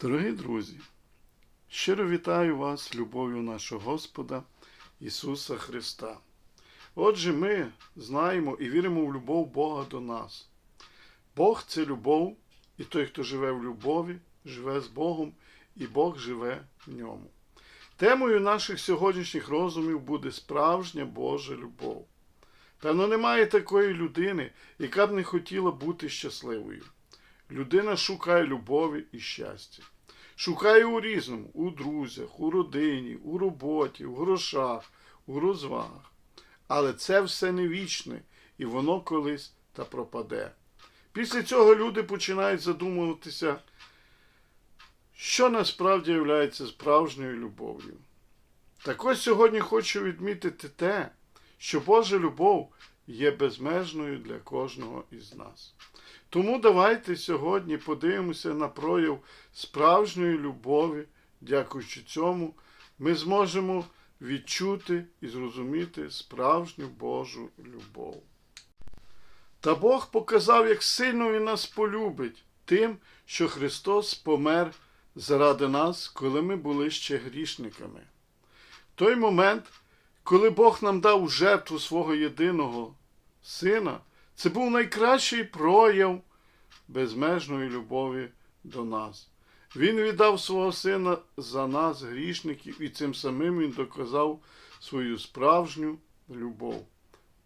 Дорогі друзі, щиро вітаю вас любов'ю нашого Господа Ісуса Христа. Отже, ми знаємо і віримо в любов Бога до нас. Бог це любов, і той, хто живе в любові, живе з Богом, і Бог живе в ньому. Темою наших сьогоднішніх розумів буде справжня Божа любов. Певно, немає такої людини, яка б не хотіла бути щасливою. Людина шукає любові і щастя. Шукає у різному, у друзях, у родині, у роботі, у грошах, у розвагах. Але це все не вічне, і воно колись та пропаде. Після цього люди починають задумуватися, що насправді є справжньою любов'ю. Так ось сьогодні хочу відмітити те, що Божа любов є безмежною для кожного із нас. Тому давайте сьогодні подивимося на прояв справжньої любові, дякуючи цьому, ми зможемо відчути і зрозуміти справжню Божу любов. Та Бог показав, як сильно Він нас полюбить тим, що Христос помер заради нас, коли ми були ще грішниками. Той момент, коли Бог нам дав жертву свого єдиного Сина, це був найкращий прояв безмежної любові до нас. Він віддав свого сина за нас, грішників, і цим самим він доказав свою справжню любов.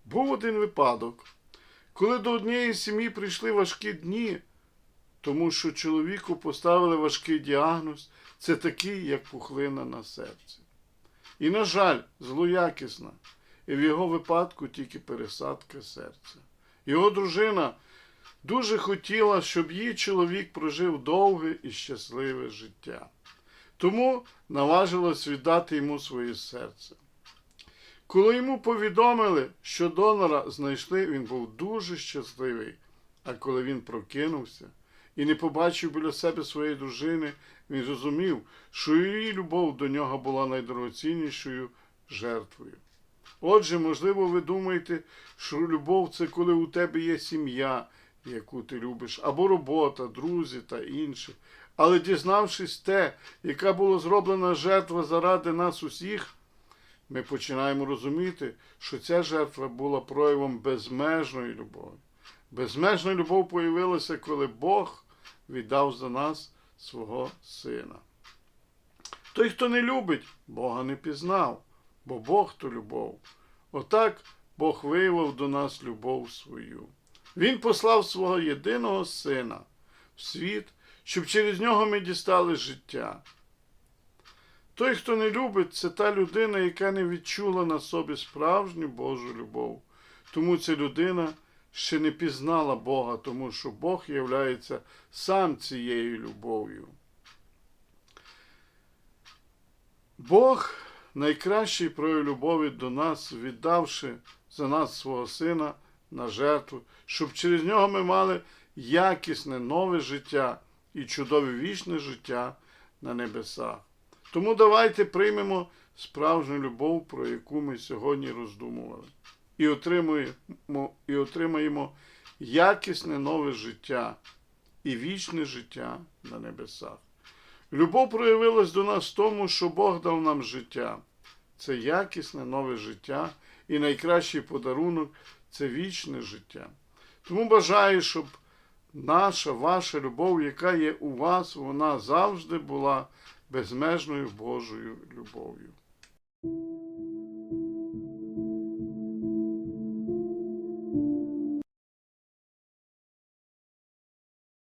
Був один випадок, коли до однієї сім'ї прийшли важкі дні, тому що чоловіку поставили важкий діагноз, це такий, як пухлина на серці. І, на жаль, злоякісна, і в його випадку тільки пересадка серця. Його дружина дуже хотіла, щоб її чоловік прожив довге і щасливе життя. Тому наважилась віддати йому своє серце. Коли йому повідомили, що донора знайшли, він був дуже щасливий. А коли він прокинувся і не побачив біля себе своєї дружини, він зрозумів, що її любов до нього була найдорогоціннішою жертвою. Отже, можливо, ви думаєте, що любов це коли у тебе є сім'я, яку ти любиш, або робота, друзі та інше. Але дізнавшись те, яка була зроблена жертва заради нас усіх, ми починаємо розуміти, що ця жертва була проявом безмежної любові. Безмежна любов появилася, коли Бог віддав за нас свого Сина. Той, хто не любить, Бога не пізнав, бо Бог то любов. Отак Бог виявив до нас любов свою. Він послав свого єдиного сина в світ, щоб через нього ми дістали життя. Той, хто не любить, це та людина, яка не відчула на собі справжню Божу любов. Тому ця людина ще не пізнала Бога, тому що Бог являється сам цією любов'ю. Бог найкращий прояв любові до нас, віддавши за нас свого Сина на жертву, щоб через нього ми мали якісне нове життя і чудове вічне життя на небесах. Тому давайте приймемо справжню любов, про яку ми сьогодні роздумували, і отримаємо, і отримаємо якісне нове життя і вічне життя на небесах. Любов проявилась до нас в тому, що Бог дав нам життя. Це якісне нове життя і найкращий подарунок це вічне життя. Тому бажаю, щоб наша, ваша любов, яка є у вас, вона завжди була безмежною Божою любов'ю.